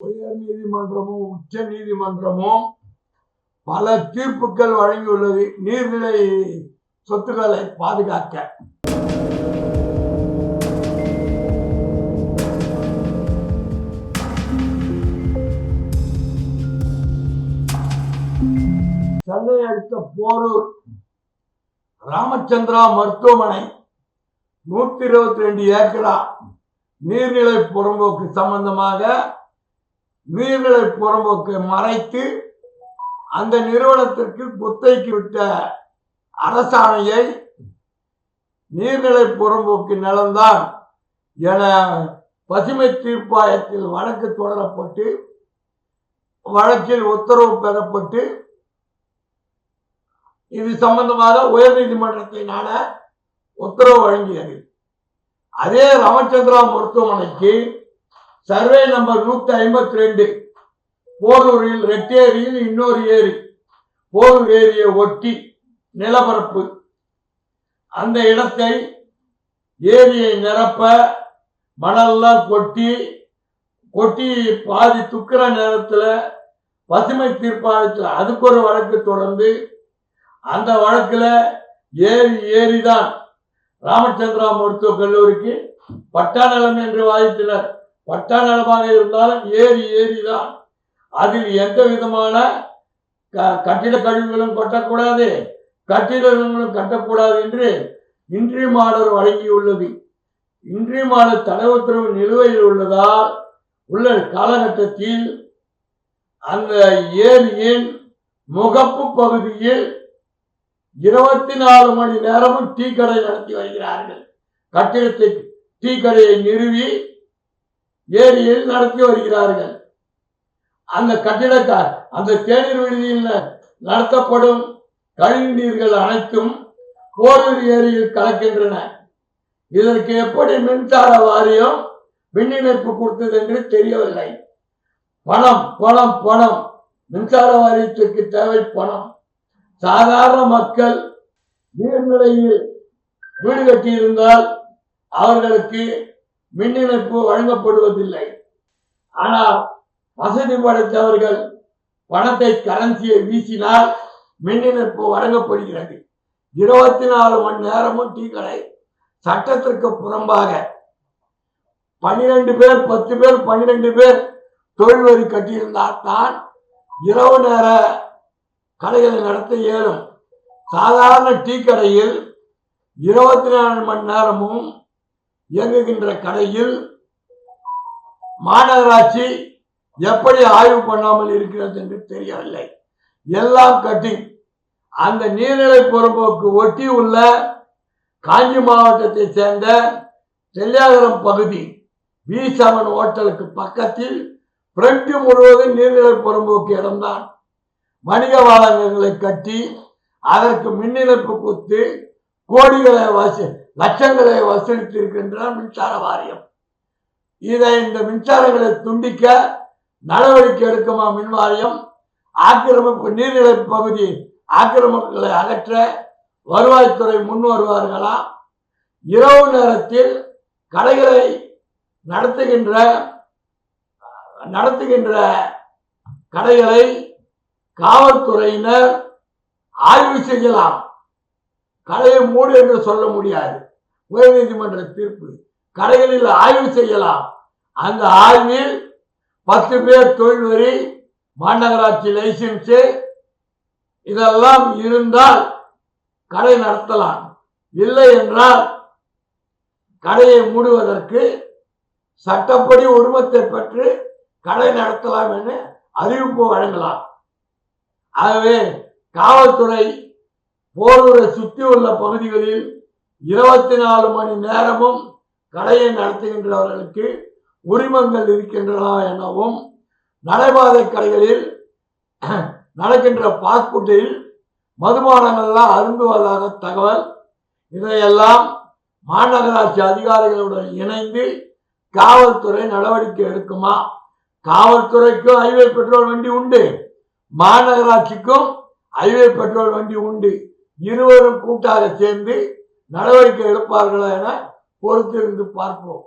உயர் நீதிமன்றமும் உச்ச நீதிமன்றமும் பல தீர்ப்புகள் வழங்கியுள்ளது. நீர்நிலை சொத்துக்களை பாதுகாக்க. சென்னை அடுத்த போரூர் ராமச்சந்திரா மருத்துவமனை நூத்தி இருபத்தி ரெண்டு ஏக்கரா நீர்நிலை புறம்போக்கு சம்பந்தமாக நீர்நிலை புறம்போக்கு மறைத்து அந்த நிறுவனத்திற்கு குத்தைக்கு விட்ட அரசாணையை நீர்நிலை புறம்போக்கு நிலம்தான் என பசுமை தீர்ப்பாயத்தில் வழக்கு தொடரப்பட்டு வழக்கில் உத்தரவு பெறப்பட்டு இது சம்பந்தமாக உயர்நீதிமன்றத்தை நாட உத்தரவு வழங்கியது. அதே ராமச்சந்திரா மருத்துவமனைக்கு சர்வே நம்பர் நூத்தி ஐம்பத்தி ரெண்டு. போரூரில் ரெட்டேரியில் இன்னொரு ஏரி. போரூர் ஏரியை ஒட்டி நிலப்பரப்பு. அந்த இடத்தை ஏரியை நிரப்ப மணல்லாம் கொட்டி கொட்டி பாதி துக்கிற நேரத்தில் பசுமை தீர்ப்பாயத்தில் அதுக்கு ஒரு வழக்கு தொடர்ந்து அந்த வழக்கில் ஏரி ஏரி தான் ராமச்சந்திரா மருத்துவக் கல்லூரிக்கு பட்டா நிலம் என்று வாதித்தனர் பட்டா நிலமாக இருந்தாலும் ஏரி ஏரி தான் அதில் எந்த விதமான க- கட்டிட கழிவுகளும் கொட்டக்கூடாது. கட்டிடங்களும் கட்டக்கூடாது என்று இன்றியமாளர் வழங்கியுள்ளது. இன்றியமாளர் தடை உத்தரவு நிலுவையில் உள்ளதால் உள்ள காலகட்டத்தில் அந்த ஏரியின் முகப்பு பகுதியில் இருபத்தி நாலு மணி நேரமும் டீ கடை நடத்தி வருகிறார்கள். கட்டிடத்தை டீ கடையை நிறுவி ஏரியில் நடத்தி வருகிறார்கள். அந்த கட்டிடக்கார் அந்த தேநீர் விடுதியில் நடத்தப்படும் கழிவு நீர்கள் அனைத்தும் போரூர் ஏரியில் கலக்கின்றன. இதற்கு எப்படி மின்சார வாரியம் மின் இணைப்பு கொடுத்தது என்று தெரியவில்லை. பணம் பணம் பணம். மின்சார வாரியத்திற்கு தேவை பணம். சாதாரண மக்கள் நீர்நிலையில் வீடு கட்டியிருந்தால் அவர்களுக்கு மின் இணைப்பு வழங்கப்படுவதில்லை. ஆனால் வசதி படைத்தவர்கள் பணத்தை கரன்சியை வீசினால் மின் இணைப்பு வழங்கப்படுகிறது. இருபத்தி நாலு மணி நேரமும் டீ கடை சட்டத்திற்கு புறம்பாக பன்னிரண்டு பேர் பத்து பேர் பன்னிரண்டு பேர் தொழில் வரி கட்டியிருந்தால் தான் இரவு நேர கடைகளை நடத்த இயலும். சாதாரண டீ கடையில் இருபத்தி நாலு மணி நேரமும் இயங்குகின்ற கடையில் மாநகராட்சி எப்படி ஆய்வு பண்ணாமல் இருக்கிறது என்று தெரியவில்லை. எல்லாம் கட்டி அந்த நீர்நிலை புறம்போக்கு ஒட்டி உள்ள காஞ்சி மாவட்டத்தை சேர்ந்த தெல்லியாகரம் பகுதி வி செவன் ஹோட்டலுக்கு பக்கத்தில் பிரண்ட் முழுவதும் நீர்நிலை புறம்போக்கு இடம்தான். வணிக வளாகங்களை கட்டி அதற்கு மின் இணைப்பு கொடுத்து கோடிகளை வசூ லட்சங்களை வசூலித்திருக்கின்றன மின்சார வாரியம். இதை இந்த மின்சாரங்களை துண்டிக்க நடவடிக்கை எடுக்குமா மின் வாரியம்? ஆக்கிரமிப்பு நீர்நிலை பகுதி ஆக்கிரமிப்புகளை அகற்ற வருவாய்த்துறை முன் வருவார்களா? இரவு நேரத்தில் கடைகளை நடத்துகின்ற நடத்துகின்ற கடைகளை காவல்துறையினர் ஆய்வு செய்யலாம். கடையை மூடு என்று சொல்ல முடியாது. உயர்நீதிமன்ற தீர்ப்பு. கடைகளில் ஆய்வு செய்யலாம். அந்த ஆய்வில் பத்து பேர் தொழில் வரி மாநகராட்சி லைசன்ஸு இதெல்லாம் இருந்தால் கடை நடத்தலாம். இல்லை என்றால் கடையை மூடுவதற்கு சட்டப்படி உரிமத்தை பெற்று கடை நடத்தலாம் என அறிவிப்பு வழங்கலாம். ஆகவே காவல்துறை போரூரை சுற்றி உள்ள பகுதிகளில் இருபத்தி நாலு மணி நேரமும் கடையை நடத்துகின்றவர்களுக்கு உரிமங்கள் இருக்கின்றன எனவும் நடைபாதை கடைகளில் நடக்கின்ற பாஸ்போர்ட்டில் மதுபானங்கள்லாம் அருந்துவதாக தகவல். இதையெல்லாம் மாநகராட்சி அதிகாரிகளுடன் இணைந்து காவல்துறை நடவடிக்கை எடுக்குமா? காவல்துறைக்கும் ஹைவே பெட்ரோல் வண்டி உண்டு. மாநகராட்சிக்கும் ஹைவே பெட்ரோல் வண்டி உண்டு. இருவரும் கூட்டாக சேர்ந்து நடவடிக்கை எடுப்பார்களா என பொறுத்திருந்து பார்ப்போம்.